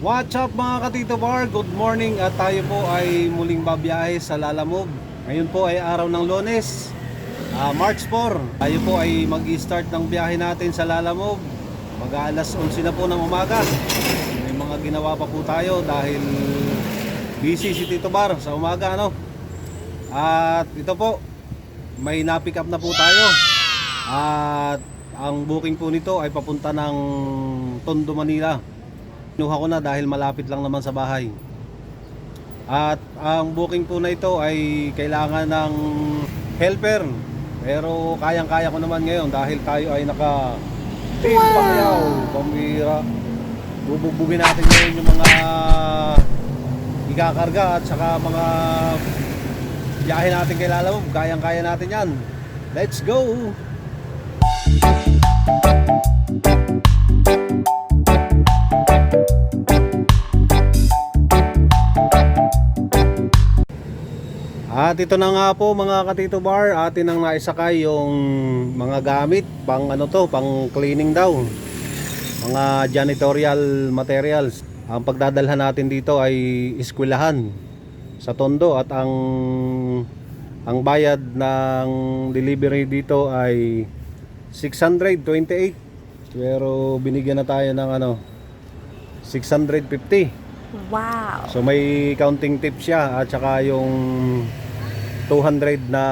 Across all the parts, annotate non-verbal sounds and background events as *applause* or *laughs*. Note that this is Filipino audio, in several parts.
What's up mga katito bar? Good morning at tayo po ay muling babiyahe sa Lalamove. Ngayon po ay araw ng Lunes, ah, March 4. Tayo po ay mag-start ng biyahe natin sa Lalamove. Mag-aalas 11 na po ng umaga. May mga ginawa pa po tayo dahil busy si Tito Bar sa umaga ano. At ito po, may na-pick up na po tayo. At ang booking po nito ay papunta ng Tondo, Manila. Kinuha ko na dahil malapit lang naman sa bahay. At ang booking po na ito ay kailangan ng helper. Pero kayang-kaya ko naman ngayon dahil tayo ay naka Team Payaw, pambira. Bubugbugin natin ngayon yung mga ikakarga at saka mga biyahe natin kay Lalamove. Kayang-kaya natin yan. Let's go! At ito na nga po mga katito bar, atin ang naisakay yung mga gamit pang ano to, pang cleaning daw. Mga janitorial materials. Ang pagdadalhan natin dito ay eskwelahan sa Tondo at ang ang bayad ng delivery dito ay 628 pero binigyan na tayo ng ano 650 Wow. So may counting tip siya at saka yung 200 na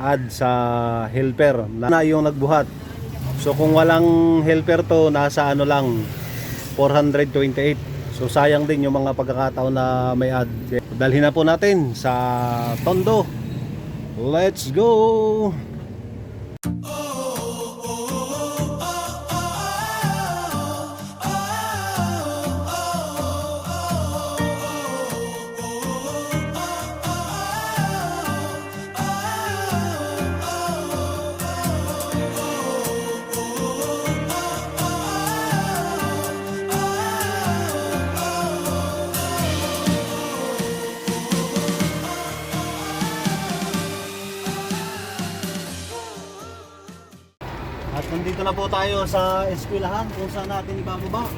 add sa helper na yung nagbuhat. So kung walang helper to nasa ano lang 428. So sayang din yung mga pagkakataon na may add. Dalhin na po natin sa Tondo. Let's go! Tayo sa eskwelahan kung saan natin ibababa.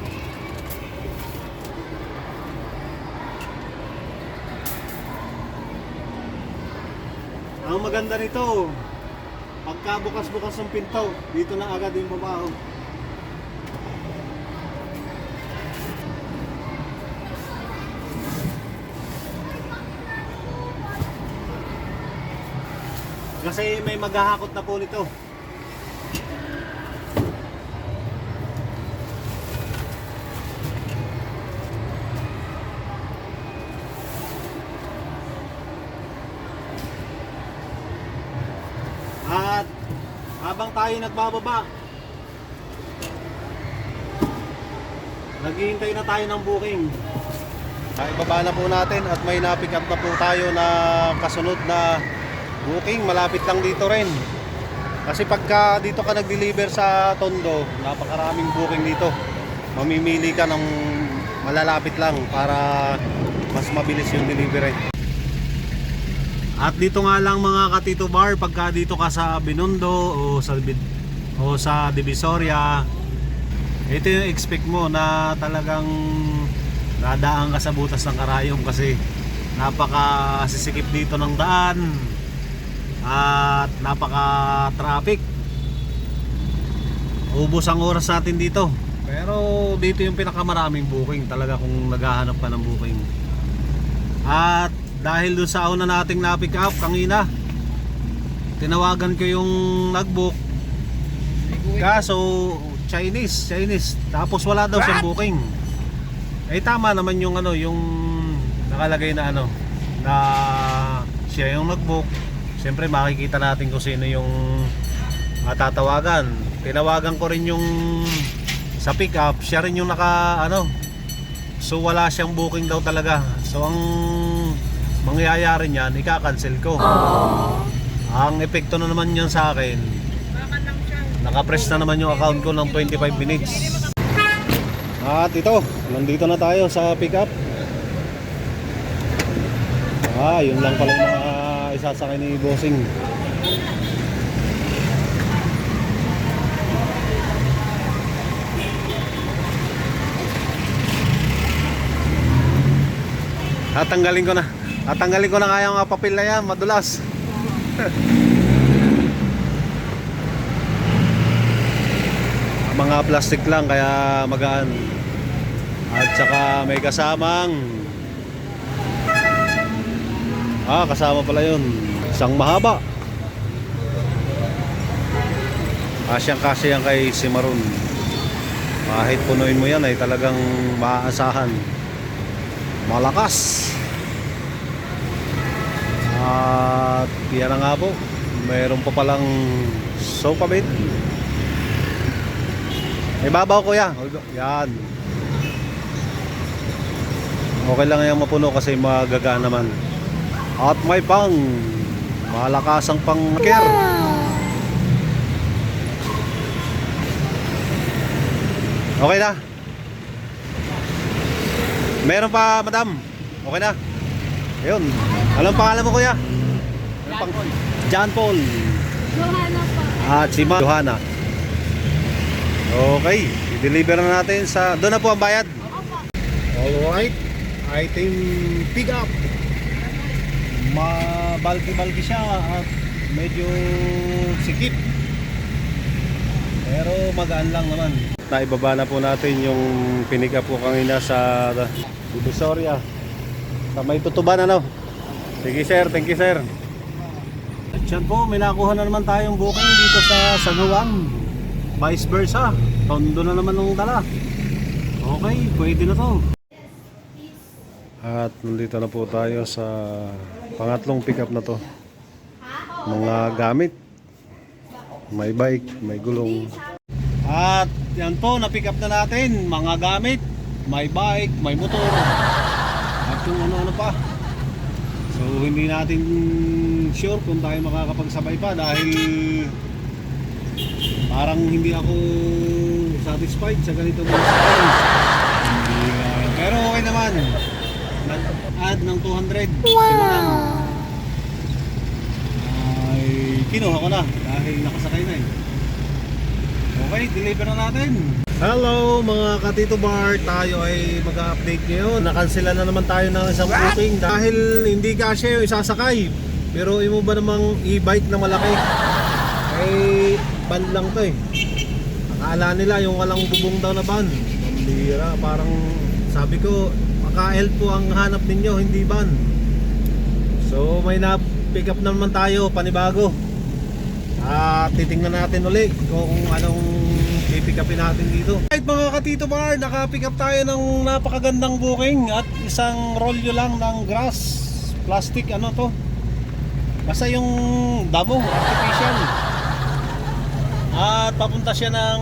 Ang maganda nito, pagka bukas-bukas ng pinto, dito na agad yung babaho. Kasi may maghahakot na po nito. At habang tayo nagbababa, naghihintay na tayo ng booking. Ay, baba na po natin at may na-pick up na po tayo na kasunod na booking. Malapit lang dito rin. Kasi pagka dito ka nag-deliver sa Tondo, napakaraming booking dito. Mamimili ka ng malalapit lang para mas mabilis yung delivery. At dito nga lang mga katito bar, pagka dito ka sa Binondo o sa o sa Divisoria, ito yung expect mo na talagang dadaan ka sa butas ng karayom kasi napaka sisikip dito ng daan at napaka traffic. Ubos ang oras natin dito. Pero dito yung pinakamaraming booking talaga kung naghahanap ka ng booking. At dahil doon sa una nating na-pick up kanina, tinawagan ko yung nag-book. Kaso Chinese, Chinese. Tapos wala daw siyang booking. Eh tama naman yung ano, yung nakalagay na ano na siya yung nag-book. Siyempre makikita natin kung sino yung ah, tatawagan. Tinawagan ko rin yung sa pick up, siya rin yung naka ano. So wala siyang booking daw talaga. So ang mangyayari niyan, ika-cancel ko. Ang epekto na naman yan sa akin, nakapress na naman yung account ko ng 25 minutes. At ito, nandito na tayo sa pick up. Ah, yun lang pala yung mga isasakay ni Bossing. Tatanggalin ko na. Tatanggalin ko na nga yung ah, papel na yan, madulas. *laughs* Mga plastic lang kaya magaan. At saka may kasamang Ah, kasama pala yun. Isang mahaba. Kasyang kasi yan kay Simaron. Kahit punuin mo yan ay talagang maaasahan. Malakas. At yan na nga po. Mayroon pa palang sofa bed. May babaw kuya. Yan. Okay lang yung mapuno kasi magagaan naman. At may pang malakasang pang care. Okay na. Meron pa, madam. Okay na. Ayun. Anong pangalan mo, kuya? Anong pang... John Paul. Johanna po. At si Ma Johanna. Okay. I-deliver na natin sa... Doon na po ang bayad. Opo. Alright. Item pick up. Mabalki-balki siya at medyo sikip. Pero magaan lang naman. Naibaba na po natin yung pinick up ko kanina sa Divisoria. Sa may tutuban ano. Sige sir, thank you sir. At yan po, may nakuha na naman tayong booking dito sa San Juan. Vice versa. Tondo na naman nung dala. Okay, pwede na to. At nandito na po tayo sa pangatlong pickup na to. Mga gamit. May bike, may gulong. At yan po, na-pick up na natin. Mga gamit, may bike, may motor. At kung ano-ano pa. So hindi natin sure kung tayo makakapagsabay pa dahil parang hindi ako satisfied sa ganito mga sakay. Ah, pero okay naman. Nag-add ng 200. Wow! Ay, kinuha ko na dahil nakasakay na eh. Okay, deliver na natin. Hello mga Katito Bar, tayo ay mag-update ngayon. Nakansela na naman tayo ng isang booking dahil hindi kasya yung isasakay. Pero imo ba namang e-bike na malaki? Ay, ban lang to eh. Akala nila yung walang bubong daw na ban. Pambira, parang sabi ko, maka-L po ang hanap ninyo, hindi ban. So may na pick up naman tayo, panibago. At titingnan natin uli kung anong pipick upin natin dito. Right mga katito bar, naka-pick up tayo ng napakagandang booking at isang rolyo lang ng grass plastic ano to. Basta yung damo, artificial. At papunta siya ng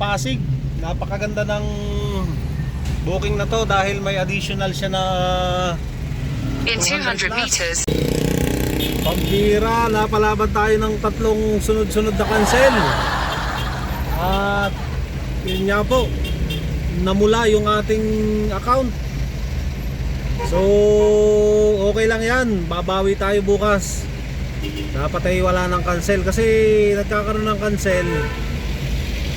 Pasig. Napakaganda ng booking na to dahil may additional siya na In 200 meters, Pambira, napalaban tayo ng tatlong sunod-sunod na cancel. At yun nga po, namula yung ating account. So, okay lang yan. Babawi tayo bukas. Dapat ay wala ng cancel kasi nagkakaroon ng cancel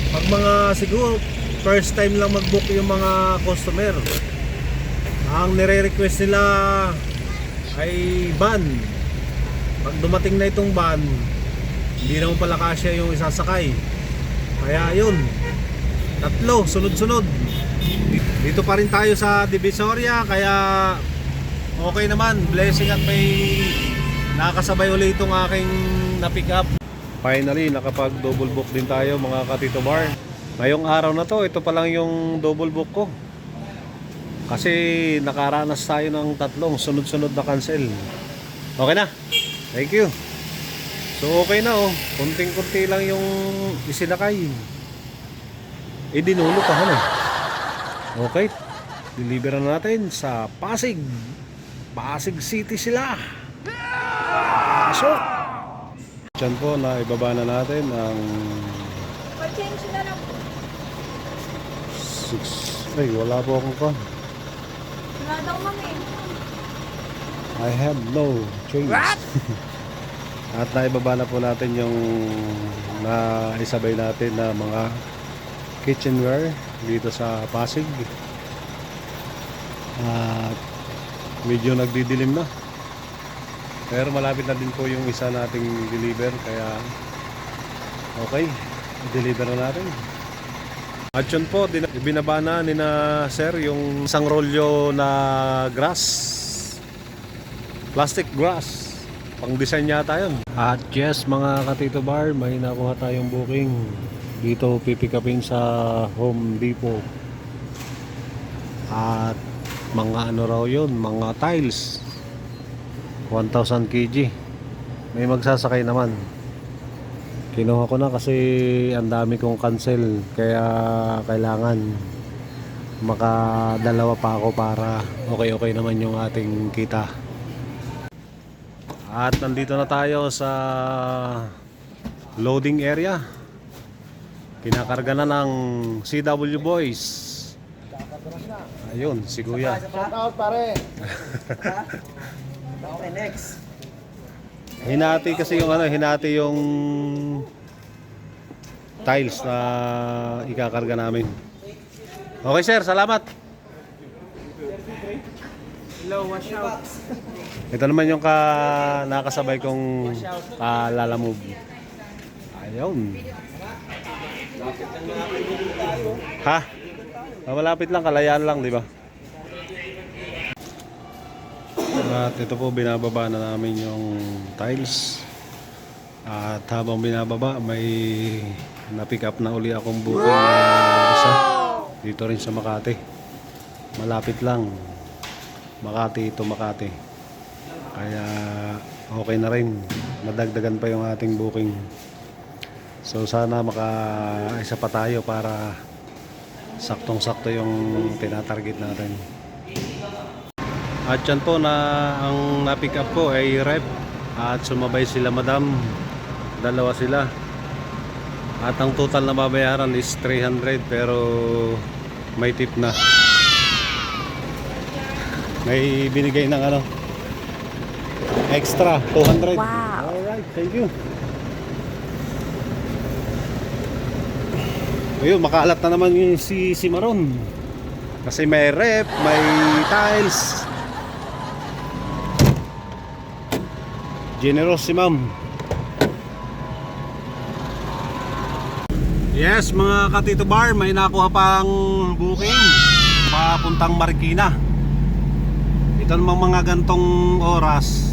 pag mga siguro first time lang mag-book yung mga customer. Ang nire-request nila ay ban. Pag dumating na itong van, hindi naman pala kasya yung isasakay. Kaya yun, tatlo, sunod-sunod. Dito pa rin tayo sa Divisoria, kaya okay naman. Blessing at may nakasabay ulit itong aking na-pick up. Finally, nakapag double book din tayo mga katito bar. Ngayong araw na to, ito pa lang yung double book ko. Kasi nakaranas tayo ng tatlong sunod-sunod na cancel. Okay na. Thank you. So okay na oh. Kunting-kunti lang yung isinakay. Eh dinulo pa ano. Okay. Deliver na natin sa Pasig. Pasig City sila. Pasok. Diyan po na ibaba na natin ang Pa-change na lang. 6 ay wala po akong pa. Wala daw mami. I have no change. *laughs* At naibaba na po natin yung naisabay natin na mga kitchenware dito sa Pasig. At medyo nagdidilim na. Pero malapit na din po yung isa nating deliver kaya okay, i-deliver na natin. At yun po, din- binaba na ni na sir yung isang rolyo na grass. Plastic grass. Pang design yata yun. At yes mga katito bar, may nakuha tayong booking. Dito pipikapin sa Home Depot. At mga ano raw yun, mga tiles. 1,000 kg. May magsasakay naman. Kinuha ko na kasi ang dami kong cancel kaya kailangan makadalawa pa ako para okay okay naman yung ating kita. At nandito na tayo sa loading area. Kinakarga na ng CW Boys. Ayun, si Kuya. Shout out pare. okay, next. Hinati kasi yung ano, hinati yung tiles na ikakarga namin. Okay sir, salamat. Hello, watch out. Ito naman yung ka nakasabay kong uh, lalamove. Ayun. Ha? Ah, malapit lang, kalayaan lang, di ba? At ito po, binababa na namin yung tiles. At habang binababa, may na-pick up na uli akong booking na isa. Dito rin sa Makati. Malapit lang. Makati ito Makati. Kaya okay na rin. Madagdagan pa yung ating booking. So sana maka isa pa tayo para saktong-sakto yung tinatarget natin. At yan po na ang na-pick up ko ay rep at sumabay sila madam. Dalawa sila. At ang total na babayaran is 300 pero may tip na. May binigay ng ano extra 200. Wow. Alright, thank you. Ayun, makalat na naman yung si, si Maron. Kasi may rep, may tiles. Generous si ma'am. Yes, mga katito bar, may nakuha pang booking papuntang Marikina. Namang mga gantong oras,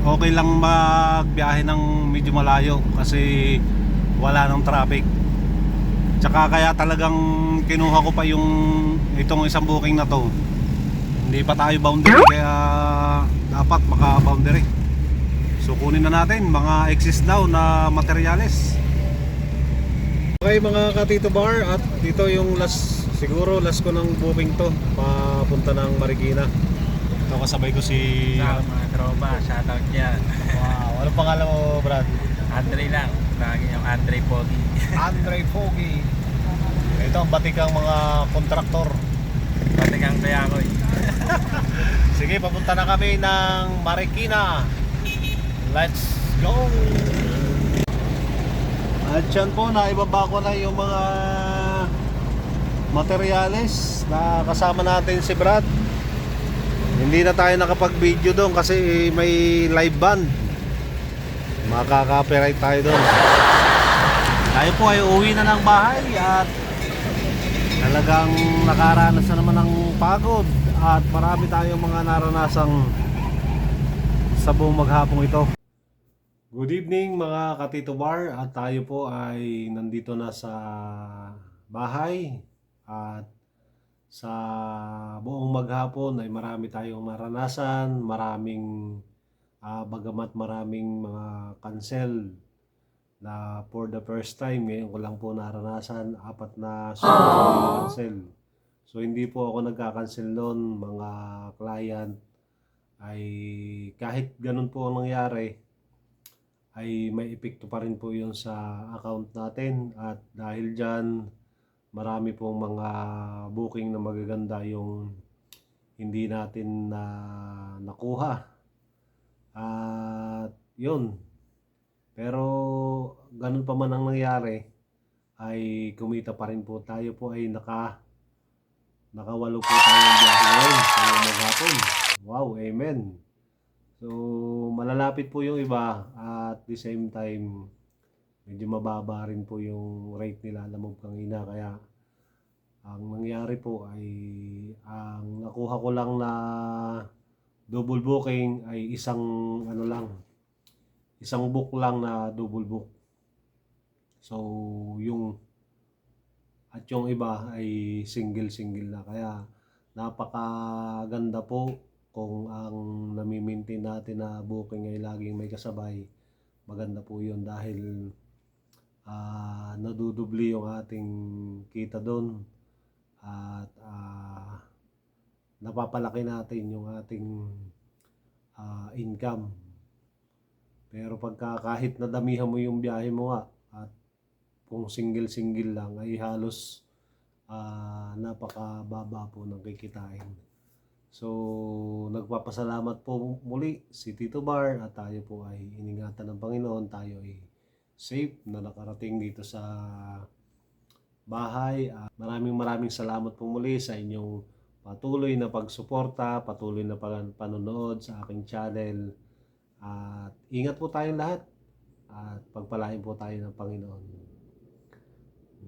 okay lang magbiyahe ng medyo malayo kasi wala ng traffic. Tsaka kaya talagang kinuha ko pa yung itong isang booking na to. Hindi pa tayo boundary kaya dapat maka boundary. So kunin na natin mga excess daw na materyales. Okay mga katito bar at dito yung last siguro last ko ng booking to papunta ng Marikina. Ito kasabay ko si Sa mga tropa, shout out dyan. Wow, ano pangalan mo Brad? Andre lang. Lagi yung Andre Pogi. Andre Fogi. Ito ang batikang mga kontraktor. Pati kang kaya ko eh. *laughs* Sige, papunta na kami ng Marikina. Let's go! At yan po, naibaba ko na yung mga materyales na kasama natin si Brad. Hindi na tayo nakapag-video doon kasi may live band. Makaka-copyright tayo doon. Tayo po ay uwi na ng bahay at talagang nakaranas na naman ng pagod at marami tayong mga naranasang sa buong maghapong ito. Good evening mga katito bar at tayo po ay nandito na sa bahay at sa buong maghapon ay marami tayong naranasan, maraming ah, bagamat maraming mga cancel na for the first time ngayon ko lang po naranasan apat na cancel. So hindi po ako nagka-cancel noon mga client ay kahit ganun po ang nangyari ay may epekto pa rin po yun sa account natin at dahil dyan marami pong mga booking na magaganda yung hindi natin na nakuha. At yun. Pero ganun pa man ang nangyari ay kumita pa rin po tayo po ay naka nakawalo po tayo biyahe ngayon sa maghapon. Wow, amen. So, malalapit po yung iba at the same time, medyo mababa rin po yung rate nila lamog kangina. Kaya, ang nangyari po ay, ang nakuha ko lang na double booking ay isang ano lang, isang book lang na double book. So, yung at yung iba ay single-single na. Kaya napakaganda po kung ang nami-maintain natin na booking ay laging may kasabay. Maganda po yun dahil ah nadudubli yung ating kita doon at ah, napapalaki natin yung ating ah, income. Pero pagka kahit nadamihan mo yung biyahe mo nga at kung single-single lang ay halos ah, napakababa po ng kikitain. So, nagpapasalamat po muli si Tito Bar at tayo po ay iningatan ng Panginoon. Tayo ay safe na nakarating dito sa bahay. Ah, maraming maraming salamat po muli sa inyong patuloy na pagsuporta, patuloy na panonood sa aking channel. At ingat po tayong lahat at pagpalain po tayo ng Panginoon.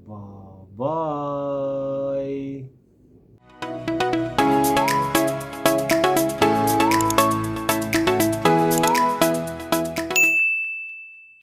Bye-bye!